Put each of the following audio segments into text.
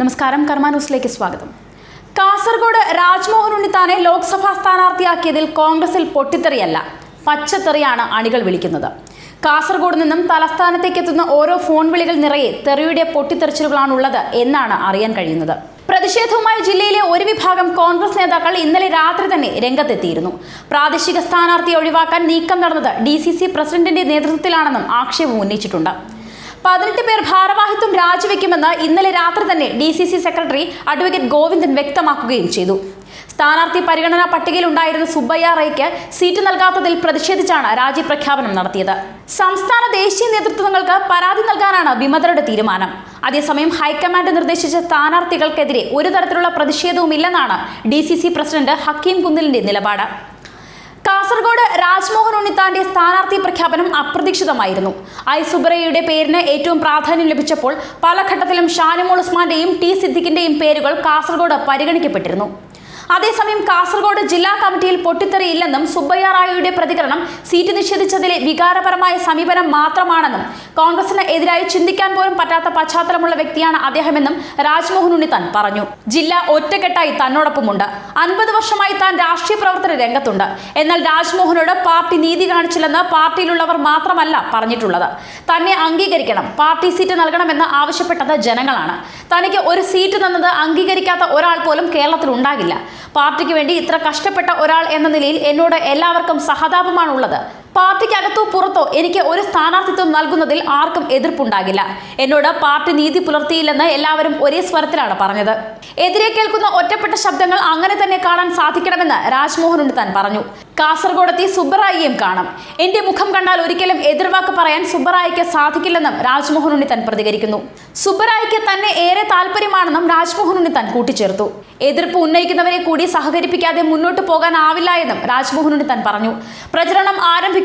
നമസ്കാരം കർമാന്യൂസിലേക്ക് സ്വാഗതം. കാസർഗോഡ് രാജ്മോഹൻ ഉണ്ണിത്താനെ ലോക്സഭാ സ്ഥാനാർത്ഥിയാക്കിയതിൽ കോൺഗ്രസിൽ പൊട്ടിത്തെറിയല്ല പച്ചത്തെറിയാണ് അണികൾ വിളിക്കുന്നത്. കാസർഗോഡ് നിന്നും തലസ്ഥാനത്തേക്ക് എത്തുന്ന ഓരോ ഫോൺ വിളികൾ നിറയെ തെറിയുടെ പൊട്ടിത്തെറിച്ചിലുകളാണുള്ളത് എന്നാണ് അറിയാൻ കഴിയുന്നത്. പ്രതിഷേധവുമായി ജില്ലയിലെ ഒരു വിഭാഗം കോൺഗ്രസ് നേതാക്കൾ ഇന്നലെ രാത്രി തന്നെ രംഗത്തെത്തിയിരുന്നു. പ്രാദേശിക സ്ഥാനാർത്ഥിയെ ഒഴിവാക്കാൻ നീക്കം നടന്നത് ഡി സി സി പ്രസിഡന്റിന്റെ നേതൃത്വത്തിലാണെന്നും ആക്ഷേപം ഉന്നയിച്ചിട്ടുണ്ട്. പതിനെട്ട് പേർ ഭാരവാഹിത്വം രാജിവെക്കുമെന്ന് ഇന്നലെ രാത്രി തന്നെ D C C secretary advocate Govindan വ്യക്തമാക്കുകയും ചെയ്തു. സ്ഥാനാർത്ഥി പരിഗണനാ പട്ടികയിൽ ഉണ്ടായിരുന്ന സുബ്ബയ്യ റൈക്ക് സീറ്റ് നൽകാത്തതിൽ പ്രതിഷേധിച്ചാണ് രാജി പ്രഖ്യാപനം നടത്തിയത്. സംസ്ഥാന ദേശീയ നേതൃത്വങ്ങൾക്ക് പരാതി നൽകാനാണ് വിമതരുടെ തീരുമാനം. അതേസമയം ഹൈക്കമാൻഡ് നിർദ്ദേശിച്ച സ്ഥാനാർത്ഥികൾക്കെതിരെ ഒരു തരത്തിലുള്ള പ്രതിഷേധവുമില്ലെന്നാണ് ഡി പ്രസിഡന്റ് ഹക്കീം കുന്നിലിന്റെ നിലപാട്. കാസർഗോഡ് രാജ്മോഹൻ ഉണ്ണിത്താന്റെ സ്ഥാനാർത്ഥി പ്രഖ്യാപനം അപ്രതീക്ഷിതമായിരുന്നു. ഐ. സുബ്രയുടെ പേരിന് ഏറ്റവും പ്രാധാന്യം ലഭിച്ചപ്പോൾ പല ഘട്ടത്തിലും ഷാനിമോൾ ഉസ്മാന്റെയും ടി സിദ്ദിഖിന്റെയും പേരുകൾ കാസർഗോഡ് പരിഗണിക്കപ്പെട്ടിരുന്നു. അതേസമയം കാസർഗോഡ് ജില്ലാ കമ്മിറ്റിയിൽ പൊട്ടിത്തെറിയില്ലെന്നും സുബ്ബയ്യ റായിയുടെ പ്രതികരണം സീറ്റ് നിഷേധിച്ചതിലെ വികാരപരമായ സമീപനം മാത്രമാണെന്നും കോൺഗ്രസിന് എതിരായി ചിന്തിക്കാൻ പോലും പറ്റാത്ത പശ്ചാത്തലമുള്ള വ്യക്തിയാണ് അദ്ദേഹമെന്നും രാജ്മോഹൻ ഉണ്ണിത്താൻ പറഞ്ഞു. ജില്ല ഒറ്റക്കെട്ടായി തന്നോടൊപ്പമുണ്ട്. അൻപത് വർഷമായി താൻ രാഷ്ട്രീയ പ്രവർത്തന രംഗത്തുണ്ട്. എന്നാൽ രാജ്മോഹനോട് പാർട്ടി നീതി കാണിച്ചില്ലെന്ന് പാർട്ടിയിലുള്ളവർ മാത്രമല്ല പറഞ്ഞിട്ടുള്ളത്. തന്നെ അംഗീകരിക്കണം പാർട്ടി സീറ്റ് നൽകണമെന്ന് ആവശ്യപ്പെട്ടത് ജനങ്ങളാണ്. തനിക്ക് ഒരു സീറ്റ് തന്നത് അംഗീകരിക്കാത്ത ഒരാൾ പോലും കേരളത്തിൽ ഉണ്ടാകില്ല. പാർട്ടിക്ക് വേണ്ടി ഇത്ര കഷ്ടപ്പെട്ട ഒരാൾ എന്ന നിലയിൽ എന്നോട് എല്ലാവർക്കും സഹതാപമാണുള്ളത്. പാർട്ടിക്കകത്തോ പുറത്തോ എനിക്ക് ഒരു സ്ഥാനാർത്ഥിത്വം നൽകുന്നതിൽ ആർക്കും എതിർപ്പുണ്ടാകില്ല. എന്നോട് പാർട്ടി നീതി പുലർത്തിയില്ലെന്ന് എല്ലാവരും ഒരേ സ്വരത്തിലാണ് പറഞ്ഞത്. എതിരെ കേൾക്കുന്ന ഒറ്റപ്പെട്ട ശബ്ദങ്ങൾ അങ്ങനെ തന്നെ കാണാൻ സാധിക്കണമെന്ന് രാജ്മോഹൻ ഉണ്ണിത്താൻ പറഞ്ഞു. കാസർഗോഡെത്തി സുബ്ബറായിയും കാണാം. എന്റെ മുഖം കണ്ടാൽ ഒരിക്കലും എതിർവാക്ക് പറയാൻ സുബ്ബറായിക്ക് സാധിക്കില്ലെന്നും രാജ്മോഹൻ ഉണ്ണിത്താൻ പ്രതികരിക്കുന്നു. സുബ്ബറായിക്ക് തന്നെ ഏറെ താല്പര്യമാണെന്നും രാജ്മോഹൻ ഉണ്ണിത്താൻ കൂട്ടിച്ചേർത്തു. എതിർപ്പ് ഉന്നയിക്കുന്നവരെ കൂടി സഹകരിപ്പിക്കാതെ മുന്നോട്ട് പോകാനാവില്ല എന്നും രാജ്മോഹൻ ഉണ്ണിത്താൻ പറഞ്ഞു. പ്രചരണം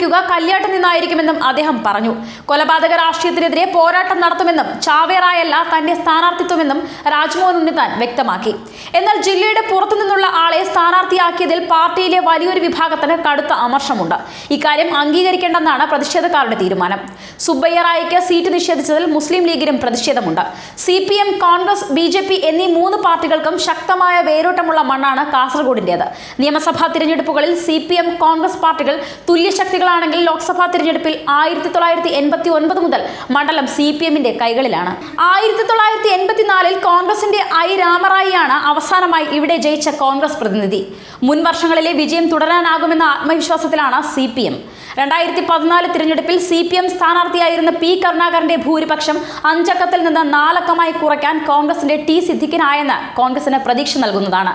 ആരംഭിക്കുക കല്യാട്ടിൽ നിന്നായിരിക്കുമെന്നും അദ്ദേഹം പറഞ്ഞു. കൊലപാതക രാഷ്ട്രീയത്തിനെതിരെ പോരാട്ടം നടത്തുമെന്നും ചാവേറായല്ല തന്റെ സ്ഥാനാർത്ഥിത്വമെന്നും രാജ്മോഹൻ ഉണ്ണിത്താൻ വ്യക്തമാക്കി. എന്നാൽ ജില്ലയുടെ പുറത്തു നിന്നുള്ള ആളെ സ്ഥാനാർത്ഥിയാക്കിയതിൽ പാർട്ടിയിലെ വലിയൊരു വിഭാഗത്തിന് കടുത്ത അമർഷമുണ്ട്. ഇക്കാര്യം അംഗീകരിക്കേണ്ടെന്നാണ് പ്രതിഷേധക്കാരുടെ തീരുമാനം. സുബ്ബയ്യ സീറ്റ് നിഷേധിച്ചതിൽ മുസ്ലിം ലീഗിനും പ്രതിഷേധമുണ്ട്. C P M Congress B J P എന്നീ മൂന്ന് പാർട്ടികൾക്കും ശക്തമായ വേരോട്ടമുള്ള മണ്ണാണ് കാസർഗോഡിന്റേത്. നിയമസഭാ തിരഞ്ഞെടുപ്പുകളിൽ സി പി എം കോൺഗ്രസ് പാർട്ടികൾ തുല്യശക്തികളാണെങ്കിൽ ലോക്സഭാ തിരഞ്ഞെടുപ്പിൽ ആയിരത്തി തൊള്ളായിരത്തി എൺപത്തി ഒൻപത് മുതൽ മണ്ഡലം സി പി എമ്മിന്റെ കൈകളിലാണ്. ആയിരത്തി തൊള്ളായിരത്തി എൺപത്തിനാലിൽ കോൺഗ്രസിന്റെ ഐ രാമറായിയാണ് അവസാനമായി ഇവിടെ ജയിച്ച കോൺഗ്രസ് പ്രതിനിധി. മുൻ വർഷങ്ങളിലെ വിജയം തുടരാനാകുമെന്ന ആത്മവിശ്വാസത്തിലാണ് സി പി എം. രണ്ടായിരത്തി പതിനാല് തിരഞ്ഞെടുപ്പിൽ സി പി എം സ്ഥാനാർത്ഥിയായിരുന്ന പി കരുണാകരന്റെ ഭൂരിപക്ഷം അഞ്ചക്കത്തിൽ നിന്ന് നാലക്കമായി കുറയ്ക്കാൻ കോൺഗ്രസിന്റെ ടി സിദ്ദിഖിനായെന്ന് കോൺഗ്രസിന് പ്രതീക്ഷ നൽകുന്നതാണ്.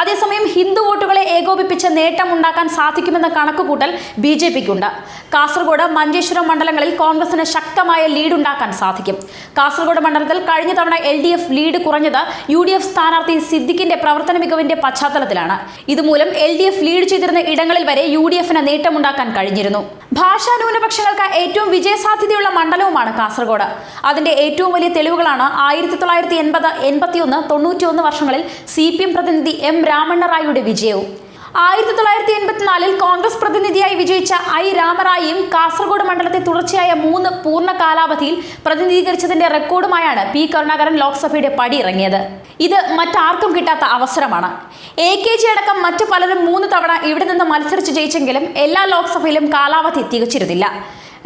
അതേസമയം ഹിന്ദു വോട്ടുകളെ ഏകോപിപ്പിച്ച് നേട്ടമുണ്ടാക്കാൻ സാധിക്കുമെന്ന കണക്കുകൂട്ടൽ ബി ജെ പിക്കുണ്ട്. കാസർഗോഡ് മഞ്ചേശ്വരം മണ്ഡലങ്ങളിൽ കോൺഗ്രസിന് ശക്തമായ ലീഡ് ഉണ്ടാക്കാൻ സാധിക്കും. കാസർഗോഡ് മണ്ഡലത്തിൽ കഴിഞ്ഞ തവണ എൽ ഡി എഫ് ലീഡ് കുറഞ്ഞത് യു ഡി എഫ് സ്ഥാനാർത്ഥി സിദ്ദിഖിന്റെ പ്രവർത്തന മികവിന്റെ പശ്ചാത്തലത്തിലാണ്. ഇതുമൂലം എൽ ഡി എഫ് ലീഡ് ചെയ്തിരുന്ന ഇടങ്ങളിൽ വരെ യു ഡി എഫിന് നേട്ടമുണ്ടാക്കാൻ കഴിഞ്ഞിരുന്നു. ഭാഷാ ന്യൂനപക്ഷങ്ങൾക്ക് ഏറ്റവും വിജയസാധ്യതയുള്ള മണ്ഡലവുമാണ് കാസർഗോഡ്. അതിന്റെ ഏറ്റവും വലിയ തെളിവുകളാണ് ആയിരത്തി തൊള്ളായിരത്തി എൺപത് എൺപത്തിയൊന്ന് തൊണ്ണൂറ്റിയൊന്ന് വർഷങ്ങളിൽ സി പി എം പ്രതിനിധി എം രാമണ്ണ റായിയുടെ വിജയവും. ആയിരത്തി തൊള്ളായിരത്തി എൺപത്തിനാലിൽ വിജയിച്ച ഐ രാമറായിയും കാസർഗോഡ് മണ്ഡലത്തെ തുടർച്ചയായ മൂന്ന് പൂർണ കാലാവധിയിൽ പ്രതിനിധീകരിച്ചതിന്റെ റെക്കോർഡുമായാണ് പി കരുണാകരൻ ലോക്സഭയുടെ പടിയിറങ്ങിയത്. ഇത് മറ്റാർക്കും കിട്ടാത്ത അവസരമാണ്. എ കെ ജി അടക്കം മറ്റു പലരും മൂന്ന് തവണ ഇവിടെ നിന്ന് മത്സരിച്ച് ജയിച്ചെങ്കിലും എല്ലാ ലോക്സഭയിലും കാലാവധി തികച്ചിരുന്നില്ല.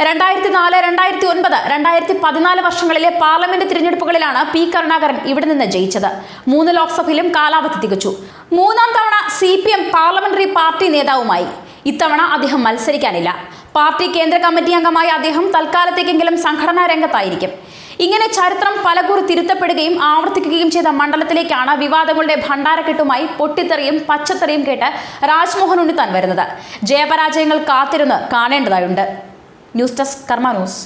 രണ്ടായിരത്തി നാല് രണ്ടായിരത്തി ഒൻപത് രണ്ടായിരത്തി പതിനാല് വർഷങ്ങളിലെ പാർലമെന്റ് തിരഞ്ഞെടുപ്പുകളിലാണ് പി കരുണാകരൻ ഇവിടെ നിന്ന് ജയിച്ചത്. മൂന്ന് ലോക്സഭയിലും കാലാവധി തികച്ചു. മൂന്നാം തവണ C P M parliamentary party നേതാവുമായി. ഇത്തവണ അദ്ദേഹം മത്സരിക്കാനില്ല. പാർട്ടി കേന്ദ്ര കമ്മിറ്റി അംഗമായ അദ്ദേഹം തൽക്കാലത്തേക്കെങ്കിലും സംഘടനാ രംഗത്തായിരിക്കും. ഇങ്ങനെ ചരിത്രം പലകൂറി തിരുത്തപ്പെടുകയും ആവർത്തിക്കുകയും ചെയ്ത മണ്ഡലത്തിലേക്കാണ് വിവാദങ്ങളുടെ ഭണ്ഡാരക്കെട്ടുമായി പൊട്ടിത്തെറിയും പച്ചത്തെറിയും കേട്ട് രാജ്മോഹൻ ഉണ്ണിത്താൻ വരുന്നത്. ജയപരാജയങ്ങൾ കാത്തിരുന്ന് കാണേണ്ടതായുണ്ട്. News desk Karma news.